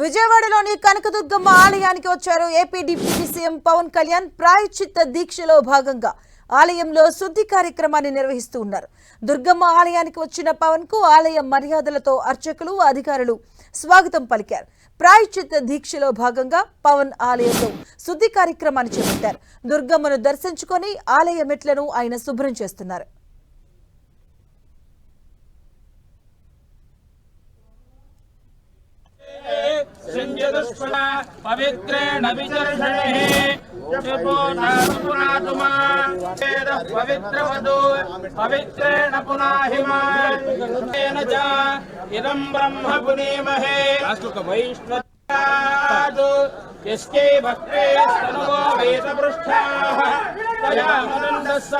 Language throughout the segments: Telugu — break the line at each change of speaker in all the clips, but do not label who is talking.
విజయవాడలోని కనకదుర్గమ్మ ఆలయానికి వచ్చారు AP deputy CM Pawan Kalyan. ప్రాయశ్చిత్త దీక్షలో భాగంగా ఆలయంలో శుద్ధి కార్యక్రమాన్ని నిర్వహిస్తూ ఉన్నారు. దుర్గమ్మ ఆలయానికి వచ్చిన పవన్కు ఆలయ మర్యాదలతో అర్చకులు అధికారులు స్వాగతం పలికారు. ప్రాయచిత్త దీక్షలో భాగంగా పవన్ ఆలయంలో శుద్ధి కార్యక్రమాన్ని చేపట్టారు. దుర్గమ్మను దర్శించుకొని ఆలయ మెట్లను ఆయన శుభ్రం చేస్తున్నారు.
संजदुष्फल पवित्रेण विचर्षणे पुनातुमा वेदः पवित्रवधू पवित्रेण पुनाहिमा तेन च इदं ब्रह्म पुनीमहे वैष्णव यस्यै भक्ते स्तनुवो वेदपृष्ठाः तया मदन्दः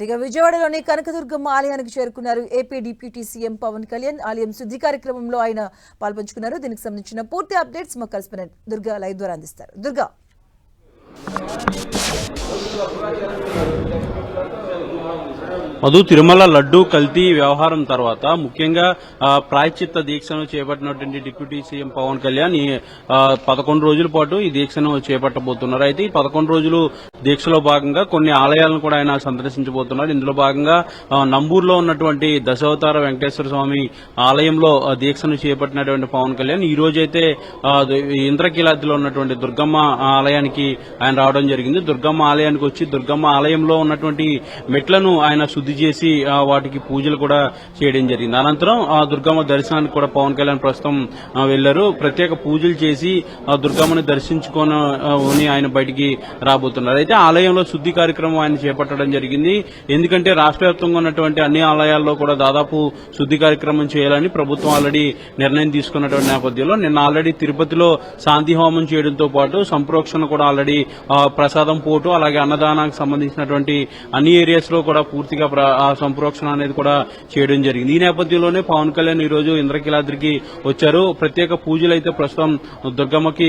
स
విజయవాడలోని కనకదుర్గమ్మ ఆలయానికి చేరుకున్నారు AP deputy CM Pawan Kalyan. ఆలయం శుద్ధి కార్యక్రమంలో ఆయన పాల్పంచుకున్నారు. దీనికి సంబంధించిన పూర్తి అప్డేట్స్ మా కరెస్పాండెంట్ దుర్గా లైవ్ ద్వారా అందిస్తారు. దుర్గా.
మధు తిరుమల లడ్డూ కల్తీ వ్యవహారం తర్వాత ముఖ్యంగా ఆ, ప్రాయశ్చిత్త దీక్షను చేపట్టినటువంటి డిప్యూటీ సీఎం పవన్ కళ్యాణ్ ఈ పదకొండు రోజుల పాటు ఈ దీక్షను చేపట్టబోతున్నారు. అయితే ఈ పదకొండు రోజులు దీక్షలో భాగంగా కొన్ని ఆలయాలను కూడా ఆయన సందర్శించబోతున్నారు. ఇందులో భాగంగా నంబూరులో ఉన్నటువంటి దశావతార వెంకటేశ్వర స్వామి ఆలయంలో దీక్షను చేపట్టినటువంటి పవన్ కళ్యాణ్ ఈ రోజైతే ఇంద్రకీలాద్రిలో ఉన్నటువంటి దుర్గమ్మ ఆలయానికి ఆయన రావడం జరిగింది. దుర్గమ్మ ఆలయానికి వచ్చి దుర్గమ్మ ఆలయంలో ఉన్నటువంటి మెట్లను ఆయన శుద్ధి చేసి వాటికి పూజలు కూడా చేయడం జరిగింది. అనంతరం ఆ దుర్గమ్మ దర్శనానికి కూడా పవన్ కళ్యాణ్ ప్రస్తుతం వెళ్ళారు ప్రత్యేక పూజలు చేసి ఆ దుర్గమ్మని దర్శించుకొని ఆయన బయటికి రాబోతున్నారు. అయితే ఆలయంలో శుద్ధి కార్యక్రమం ఆయన చేపట్టడం జరిగింది. ఎందుకంటే రాష్ట్ర వ్యాప్తంగా ఉన్నటువంటి అన్ని ఆలయాల్లో కూడా దాదాపు శుద్ధి కార్యక్రమం చేయాలని ప్రభుత్వం ఆల్రెడీ నిర్ణయం తీసుకున్నటువంటి నేపథ్యంలో నిన్న ఆల్రెడీ తిరుపతిలో శాంతి హోమం చేయడంతో పాటు సంప్రోక్షణ కూడా ఆల్రెడీ ప్రసాదం పోటు అలాగే అన్నదానానికి సంబంధించినటువంటి అన్ని ఏరియాస్లో కూడా పూర్తిగా ఆ సంప్రోక్షణ అనేది కూడా చేయడం జరిగింది. ఈ నేపథ్యంలోనే పవన్ కళ్యాణ్ ఈ రోజు ఇంద్రకీలాద్రికి వచ్చారు. ప్రత్యేక పూజలు అయితే ప్రస్తుతం దుర్గమ్మకి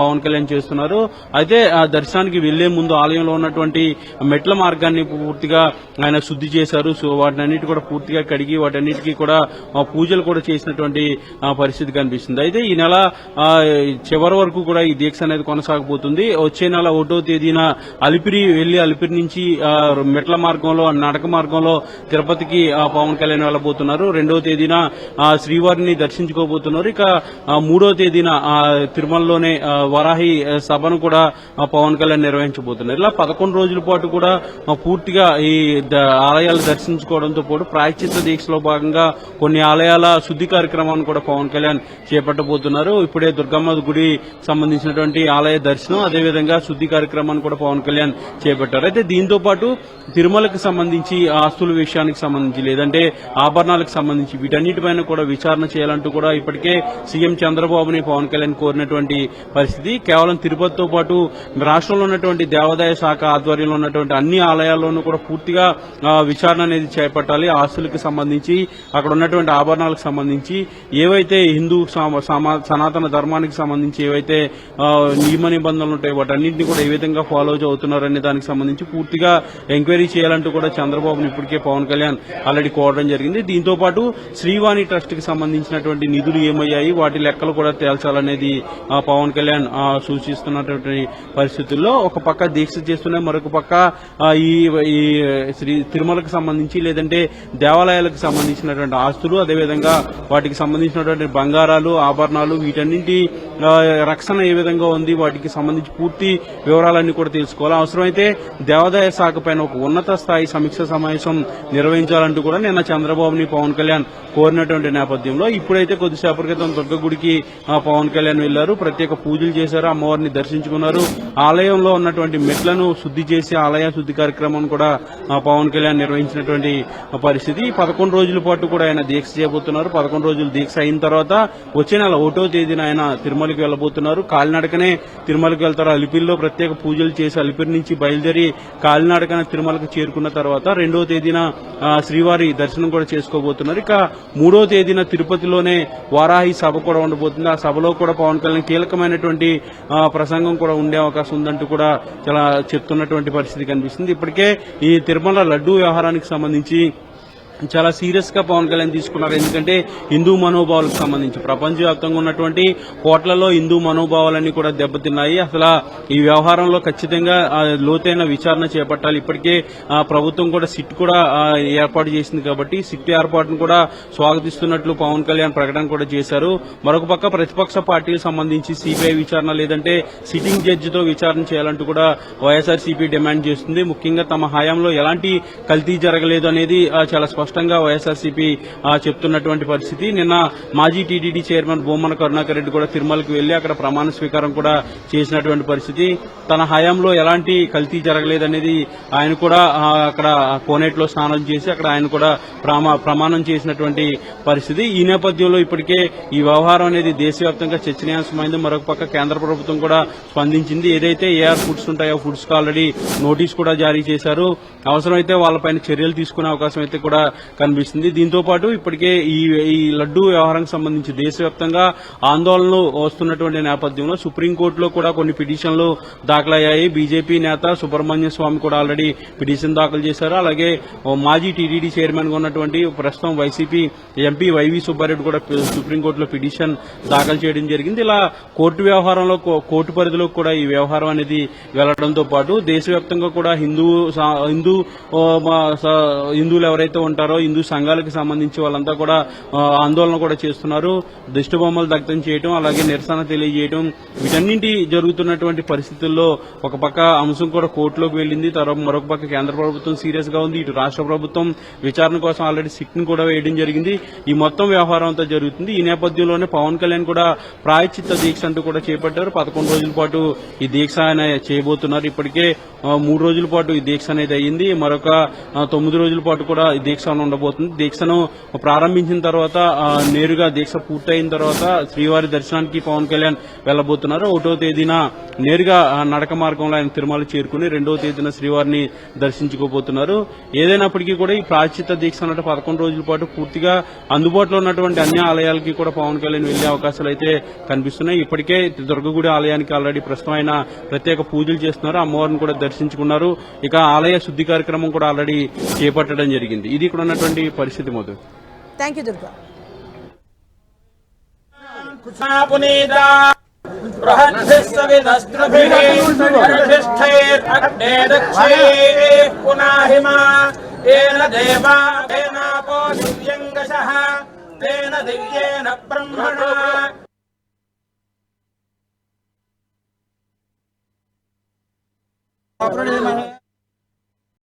పవన్ కళ్యాణ్ చేస్తున్నారు. అయితే ఆ దర్శనానికి వెళ్ళే ముందు ఆలయంలో ఉన్నటువంటి మెట్ల మార్గాన్ని పూర్తిగా ఆయన శుద్ధి చేశారు. సో వాటినన్నిటి కూడా పూర్తిగా కడిగి వాటన్నిటికీ కూడా పూజలు కూడా చేసినటువంటి పరిస్థితి కనిపిస్తుంది. అయితే ఈ నెల చివరి వరకు కూడా ఈ దీక్ష అనేది కొనసాగబోతుంది. వచ్చే నెల ఒకటో తేదీన అలిపిరి వెళ్ళి అలిపిరి నుంచి మెట్ల మార్గంలో నడక మార్గంలో తిరుపతికి పవన్ కళ్యాణ్ వెళ్ళబోతున్నారు రెండవ తేదీన శ్రీవారిని దర్శించుకోబోతున్నారు. ఇక మూడో తేదీన తిరుమలలోనే వరాహి సభను కూడా పవన్ కళ్యాణ్ నిర్వహించబోతున్నారు. ఇలా పదకొండు రోజుల పాటు కూడా పూర్తిగా ఈ ద- ఆలయాలు దర్శించుకోవడంతో పాటు ప్రాయశ్చిత్త దీక్షలో భాగంగా కొన్ని ఆలయాల శుద్ధి కార్యక్రమాన్ని కూడా పవన్ కళ్యాణ్ చేపట్టబోతున్నారు. ఇప్పుడే దుర్గమ్మ గుడి సంబంధించినటువంటి ఆలయ దర్శనం అదేవిధంగా శుద్ధి కార్యక్రమాన్ని కూడా పవన్ కళ్యాణ్ చేపట్టారు. అయితే దీంతో పాటు తిరుమలకు సంబంధించి ఆస్తుల విషయానికి సంబంధించి లేదంటే ఆభరణాలకు సంబంధించి వీటన్నిటిపైన కూడా విచారణ చేయాలంటూ కూడా ఇప్పటికే సీఎం చంద్రబాబుని పవన్ కళ్యాణ్ కోరినటువంటి పరిస్థితి. కేవలం తిరుపతితో పాటు రాష్ట్రంలో ఉన్నటువంటి దేవాదాయ శాఖ ఆధ్వర్యంలో ఉన్నటువంటి అన్ని ఆలయాల్లోనూ కూడా పూర్తిగా విచారణ అనేది చేపట్టాలి. ఆస్తులకు సంబంధించి అక్కడ ఉన్నటువంటి ఆభరణాలకు సంబంధించి. ఏవైతే హిందూ సమా- సనాతన ధర్మానికి సంబంధించి ఏవైతే నియమ నిబంధనలు ఉంటాయో వాటన్నింటినీ కూడా ఏ విధంగా ఫాలో అవుతున్నారనే దానికి సంబంధించి పూర్తిగా ఎంక్వైరీ చేయాలంటూ కూడా చంద్రబాబుని ఇప్పటికే పవన్ కళ్యాణ్ ఆల్రెడీ కోరడం జరిగింది. దీంతో పాటు శ్రీవాణి ట్రస్ట్కి సంబంధించినటువంటి నిధులు ఏమయ్యాయి? వాటి లెక్కలు కూడా తేల్చాలనేది పవన్ కళ్యాణ్ సూచిస్తున్నటువంటి పరిస్థితుల్లో ఒక పక్క దీక్ష చేస్తున్నాయి మరొక పక్క ఈ ఈ శ్రీ తిరుమలకు సంబంధించి లేదంటే దేవాలయాలకు సంబంధించినటువంటి ఆస్తులు అదేవిధంగా వాటికి సంబంధించినటువంటి బంగారాలు ఆభరణాలు వీటన్నింటి రక్షణ ఏ విధంగా ఉంది వాటికి సంబంధించి పూర్తి వివరాలన్నీ కూడా తెలుసుకోవాలి. అవసరమైతే దేవాదాయ శాఖ పైన ఒక ఉన్నత స్థాయి సమీక్ష సమావేశం నిర్వహించాలంటూ కూడా నిన్న చంద్రబాబుని పవన్ కళ్యాణ్ కోరినటువంటి నేపథ్యంలో ఇప్పుడైతే కొద్దిసేపటి క్రితం దుర్గగుడికి పవన్ కళ్యాణ్ వెళ్ళారు ప్రత్యేక పూజలు చేశారు అమ్మవారిని దర్శించుకున్నారు. ఆలయంలో ఉన్నటువంటి మెట్లను శుద్ధి చేసి ఆలయ శుద్ధి కార్యక్రమం కూడా పవన్ కళ్యాణ్ నిర్వహించినటువంటి పరిస్థితి. పదకొండు రోజుల పాటు కూడా ఆయన దీక్ష చేయబోతున్నారు. పదకొండు రోజులు దీక్ష అయిన తర్వాత వచ్చే నెల ఒకటో తేదీన ఆయన తిరుమల తిరుమలకి వెళ్ళబోతున్నారు కాలినడకనే తిరుమలకి వెళ్తారు. అలిపిరిలో ప్రత్యేక పూజలు చేసి అలిపిరి నుంచి బయలుదేరి కాలినడకన తిరుమలకు చేరుకున్న తర్వాత రెండో తేదీన శ్రీవారి దర్శనం కూడా చేసుకోబోతున్నారు. ఇక మూడో తేదీన తిరుపతిలోనే వారాహి సభ కూడా ఉండబోతుంది. ఆ సభలో కూడా పవన్ కళ్యాణ్ కీలకమైనటువంటి ప్రసంగం కూడా ఉండే అవకాశం ఉందంటూ కూడా చాలా చెప్తున్నటువంటి పరిస్థితి కనిపిస్తుంది. ఇప్పటికే ఈ తిరుమల లడ్డూ వ్యవహారానికి సంబంధించి చాలా సీరియస్గా పవన్ కళ్యాణ్ తీసుకున్నారు. ఎందుకంటే హిందూ మనోభావాలకు సంబంధించి ప్రపంచవ్యాప్తంగా ఉన్నటువంటి కోట్లలో హిందూ మనోభావాలన్నీ కూడా దెబ్బతిన్నాయి. అసలు ఈ వ్యవహారంలో ఖచ్చితంగా లోతైన విచారణ చేపట్టాలి. ఇప్పటికే ప్రభుత్వం కూడా సిట్ కూడా ఏర్పాటు చేసింది కాబట్టి సిట్ ఏర్పాటును కూడా స్వాగతిస్తున్నట్లు పవన్ కళ్యాణ్ ప్రకటన కూడా చేశారు. మరొక పక్క ప్రతిపక్ష పార్టీలకు సంబంధించి సిబిఐ విచారణ లేదంటే సిట్టింగ్ జడ్జితో విచారణ చేయాలంటూ కూడా వైఎస్ఆర్సీపీ డిమాండ్ చేస్తుంది. ముఖ్యంగా తమ హయాంలో ఎలాంటి కల్తీ జరగలేదు అనేది చాలా స్పష్టం. స్పష్టంగా వైఎస్ఆర్సీపీ ఆ, చెప్తున్నటువంటి పరిస్థితి. నిన్న మాజీ టీటీడీ చైర్మన్ బొమ్మన కరుణాకర్ రెడ్డి కూడా తిరుమలకు వెళ్ళి అక్కడ ప్రమాణ స్వీకారం కూడా చేసినటువంటి పరిస్థితి. తన హయాంలో ఎలాంటి కల్తీ జరగలేదనేది ఆయన కూడా అక్కడ కోనేట్లో స్నానం చేసి అక్కడ ఆయన కూడా ప్రమాణం చేసినటువంటి పరిస్థితి. ఈ నేపథ్యంలో ఇప్పటికే ఈ వ్యవహారం అనేది దేశవ్యాప్తంగా చర్చనీయాంశమైంది. మరొక పక్క కేంద్ర ప్రభుత్వం కూడా స్పందించింది. ఏదైతే ఏఆర్ ఫుడ్స్ ఉంటాయో ఫుడ్స్కు ఆల్రెడీ నోటీస్ కూడా జారీ చేశారు. అవసరమైతే వాళ్ళపైన చర్యలు తీసుకునే అవకాశం అయితే కూడా కనిపిస్తుంది. దీంతో పాటు ఇప్పటికే ఈ ఈ లడ్డూ వ్యవహారానికి సంబంధించి దేశవ్యాప్తంగా ఆందోళనలు వస్తున్నటువంటి నేపథ్యంలో సుప్రీంకోర్టులో కూడా కొన్ని పిటిషన్లు దాఖలయ్యాయి. బీజేపీ నేత సుబ్రహ్మణ్య స్వామి కూడా ఆల్రెడీ పిటిషన్ దాఖలు చేశారు. అలాగే మాజీ టీడీడీ చైర్మన్గా ఉన్నటువంటి ప్రస్తుతం వైసీపీ ఎంపీ వైవి సుబ్బారెడ్డి కూడా సుప్రీంకోర్టులో పిటిషన్ దాఖలు చేయడం జరిగింది. ఇలా కోర్టు వ్యవహారంలో కోర్టు పరిధిలో కూడా ఈ వ్యవహారం అనేది వెళ్ళడంతో పాటు దేశవ్యాప్తంగా కూడా హిందూ హిందూ మా స- హిందువులు ఎవరైతే ఉంటారో హిందూ సంఘాలకు సంబంధించి వాళ్ళంతా కూడా ఆందోళన కూడా చేస్తున్నారు. దిష్టిబొమ్మలు దగ్ధం చేయడం అలాగే నిరసన తెలియజేయడం వీటన్నింటి జరుగుతున్నటువంటి పరిస్థితుల్లో ఒక పక్క అంశం కూడా కోర్టులోకి వెళ్ళింది తర్వాత మరొక పక్క కేంద్ర ప్రభుత్వం సీరియస్గా ఉంది. ఇటు రాష్ట్ర ప్రభుత్వం విచారణ కోసం ఆల్రెడీ సిట్ని కూడా వేయడం జరిగింది. ఈ మొత్తం వ్యవహారం అంతా జరుగుతుంది. ఈ నేపథ్యంలోనే పవన్ కళ్యాణ్ కూడా ప్రాయచిత్త దీక్ష అంటూ కూడా చేపట్టారు. పదకొండు రోజుల పాటు ఈ దీక్ష ఆయన చేయబోతున్నారు. ఇప్పటికే మూడు రోజుల పాటు ఈ దీక్ష అనేది అయ్యింది. మరొక తొమ్మిది రోజుల పాటు కూడా ఈ దీక్ష ఉండబోతుంది. దీక్షను ప్రారంభించిన తర్వాత నేరుగా దీక్ష పూర్తయిన తర్వాత శ్రీవారి దర్శనానికి పవన్ కళ్యాణ్ వెళ్ళబోతున్నారు ఒకటో తేదీన నేరుగా ఆ, నడక మార్గంలో ఆయన తిరుమల చేరుకుని రెండవ తేదీన శ్రీవారిని దర్శించుకోబోతున్నారు. ఏదైనప్పటికీ కూడా ఈ ప్రాచిత దీక్ష అన్నట్టు పదకొండు రోజుల పాటు పూర్తిగా అందుబాటులో ఉన్నటువంటి అన్ని ఆలయాలకి కూడా పవన్ కళ్యాణ్ వెళ్ళే అవకాశాలు అయితే కనిపిస్తున్నాయి. ఇప్పటికే దుర్గగుడి ఆలయానికి ఆల్రెడీ ప్రస్తుతం ఆయన ప్రత్యేక పూజలు చేస్తున్నారు. అమ్మవారిని కూడా దర్శించుకున్నారు. ఇక ఆలయ శుద్ధి కార్యక్రమం కూడా ఆల్రెడీ చేపట్టడం జరిగింది. ఇది ఇక్కడ ఉన్నటువంటి పరిస్థితి మొదలు.
థ్యాంక్ యూ దుర్గా
పునీతా బృహద్భిः సవిదస్త్రభిः వరిష్ఠైరగ్నే దక్షైः పునాహిమా తేన దేవా తేనాపో దివ్యంగశः తేన దివ్యేన బ్రహ్మణా